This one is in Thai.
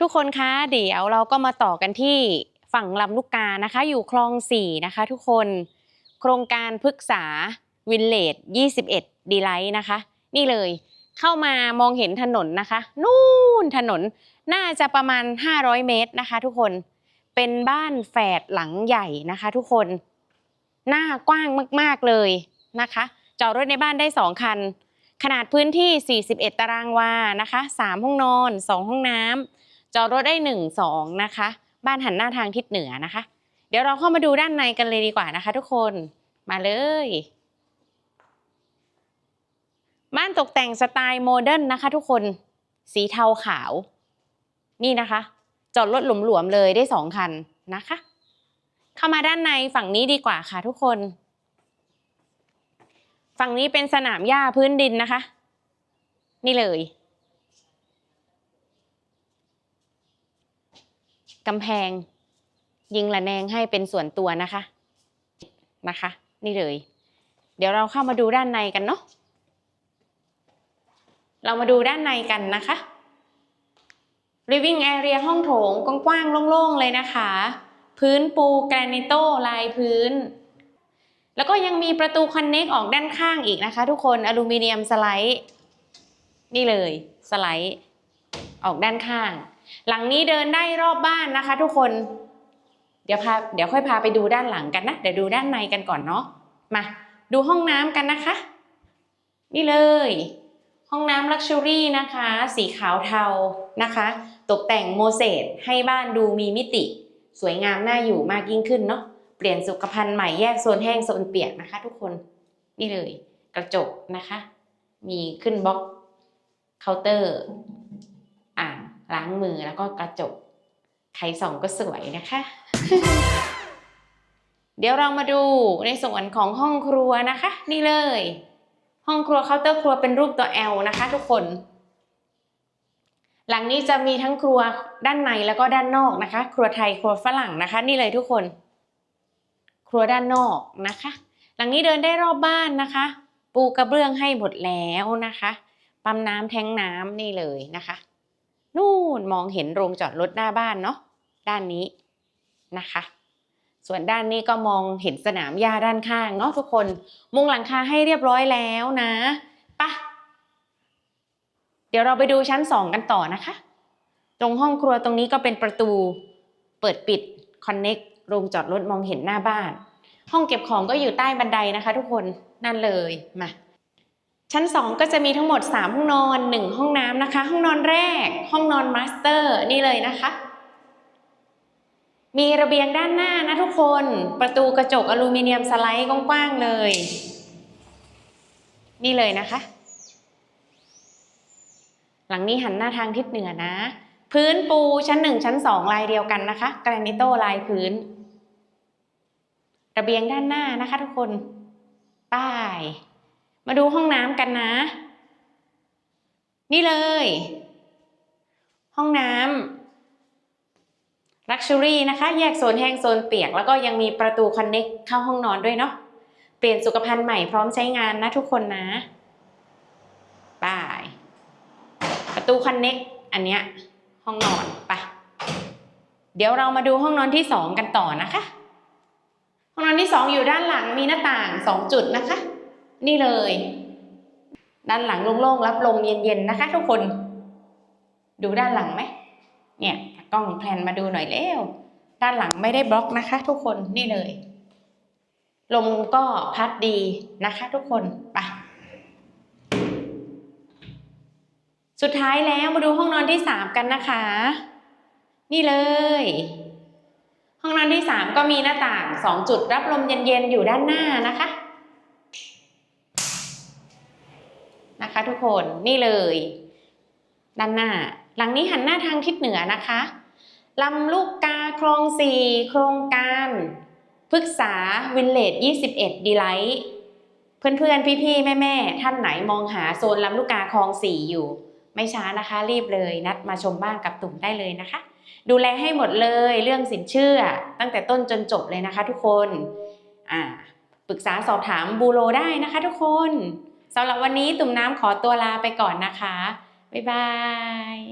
ทุกคนคะเดี๋ยวเราก็มาต่อกันที่ฝั่งลำลูกกานะคะ อยู่คลองสี่นะคะ ทุกคนโครงการพฤกษาวินเลจ21 ดีไลท์นะคะ นี่เลยเข้ามามองเห็นถนนนะคะ นู่นถนนน่าจะประมาณ 500 เมตรนะคะ ทุกคนเป็นบ้านแฝดหลังใหญ่นะคะ ทุกคน หน้ากว้างมาก ๆ เลยนะคะ จอดรถในบ้านได้ 2 คัน ขนาดพื้นที่ 41 ตารางวานะคะ 3 ห้องนอน 2 ห้องน้ำ จอดรถได้ 1 2 นะคะ บ้านหันหน้าทางทิศเหนือนะคะ เดี๋ยวเราเข้ามาดูด้านในกันเลยดีกว่านะคะ ทุกคนมาเลย บ้านตกแต่งสไตล์โมเดิร์นนะคะ ทุกคนสีเทาขาว นี่นะคะ จอดรถหลวมๆเลยได้สองคันนะคะ เข้ามาด้านในฝั่งนี้ดีกว่าค่ะทุกคน ฝั่งนี้เป็นสนามหญ้าพื้นดินนะคะ นี่เลย กำแพง ยิงระแนงให้เป็นส่วนตัวนะคะนะคะ นี่เลย เดี๋ยวเราเข้ามาดูด้านในกันเนาะเรามาดูด้านในกันนะคะ living area ห้องโถงกว้างๆโล่งๆเลยนะคะ พื้นปูแกรนิโตลายพื้น แล้วก็ยังมีประตูคอนเน็กออกด้านข้างอีกนะคะ ทุกคนอลูมิเนียมสไลด์ นี่เลยสไลด์ ออกด้านข้าง หลังนี้เดินได้รอบบ้านนะคะ ทุกคน เดี๋ยวพาเดี๋ยวค่อยพาไปดูด้านหลังกันนะ เดี๋ยวดูด้านในกันก่อนเนาะ มาดูห้องน้ำกันนะคะ นี่เลย ห้องน้ำลักชัวรี่นะคะ สีขาวเทานะคะ ตกแต่งโมเสสให้บ้านดูมีมิติ สวยงามน่าอยู่มากยิ่งขึ้นเนาะ เปลี่ยนสุขภัณฑ์ใหม่แยกโซนแห้งโซนเปียกนะคะ ทุกคน นี่เลย กระจกนะคะ มีขึ้นบล็อกเคาน์เตอร์ ล้างมือแล้วก็กระจก ใครส่องก็สวยนะคะ เดี๋ยวเรามาดูในส่วนของห้องครัวนะคะ นี่เลย ห้องครัวเคาน์เตอร์ครัวเป็นรูปตัว L นะคะ ทุกคน หลังนี้จะมีทั้งครัวด้านในแล้วก็ด้านนอกนะคะ ครัวไทยครัวฝรั่งนะคะ นี่เลยทุกคน ครัวด้านนอกนะคะ หลังนี้เดินได้รอบบ้านนะคะ ปูกระเบื้องให้หมดแล้วนะคะปั๊มน้ำแทงน้ำนี่เลยนะคะ นู่นมองเห็นโรงจอดรถหน้าบ้านเนาะด้านนี้นะคะ ส่วนด้านนี้ก็มองเห็นสนามหญ้าด้านข้างเนาะทุกคน มุงหลังคาให้เรียบร้อยแล้วนะปะเดี๋ยวเราไปดูชั้นสองกันต่อนะคะ ตรงห้องครัวตรงนี้ก็เป็นประตู เปิดปิดคอนเน็กโรงจอดรถมองเห็นหน้าบ้าน ห้องเก็บของก็อยู่ใต้บันไดนะคะ ทุกคนนั่นเลยมา ชั้นสองก็จะมีทั้งหมด 3 ห้องนอน 1 ห้องน้ำนะคะ ห้องนอนแรก ห้องนอนมาสเตอร์นี่เลยนะคะ มีระเบียงด้านหน้านะทุกคน ประตูกระจกอลูมิเนียมสไลด์กว้างๆเลย นี่เลยนะคะ หลังนี้หันหน้าทางทิศเหนือนะ พื้นปูชั้นหนึ่งชั้นสองลายเดียวกันนะคะกรนิโตลายพื้น ระเบียงด้านหน้านะคะทุกคนป้าย มาดูห้องน้ำกันนะ นี่เลย ห้องน้ำลักชัวรี่นะคะ แยกโซนแห้งโซนเปียก แล้วก็ยังมีประตูคอนเน็กเข้าห้องนอนด้วยเนาะเปลี่ยนสุขภัณฑ์ใหม่พร้อมใช้งานนะทุกคนนะป้ายประตูคอนเน็กอันเนี้ยห้องนอนไปะเดี๋ยวเรามาดูห้องนอนที่สองกันต่อนะคะ ห้องนอนที่สองอยู่ด้านหลังมีหน้าต่างสองจุดนะคะ นี่เลย ด้านหลังโล่งๆรับลมเย็นๆนะคะ ทุกคน ดูด้านหลังไหมเนี่ยกล้องแพลนมาดูหน่อยเร็วด้านหลังไม่ได้บล็อกนะคะ ทุกคนนี่เลย ลมก็พัดดีนะคะ ทุกคนไปสุดท้ายแล้วมาดูห้องนอนที่สามกันนะคะ นี่เลย ห้องนอนที่สามก็มีหน้าต่างสองจุดรับลมเย็นๆอยู่ด้านหน้านะคะ นะคะทุกคนนี่เลย ด้านหน้า หลังนี้หันหน้าทางทิศเหนือนะคะลำลูกกาคลองสี่โครงการพฤกษาวินเลจ21 ดีไลท์เพื่อนๆ พี่ๆ แม่ๆ ท่านไหนมองหาโซนลำลูกกาคลองสี่อยู่ ไม่ช้านะคะ รีบเลยนัดมาชมบ้านกับตุ่มได้เลยนะคะ ดูแลให้หมดเลยเรื่องสินเชื่อ ตั้งแต่ต้นจนจบเลยนะคะทุกคนอ่าปรึกษาสอบถามบูโรได้นะคะทุกคน สำหรับวันนี้ตุ่มน้ำขอตัวลาไปก่อนนะคะ บ๊ายบาย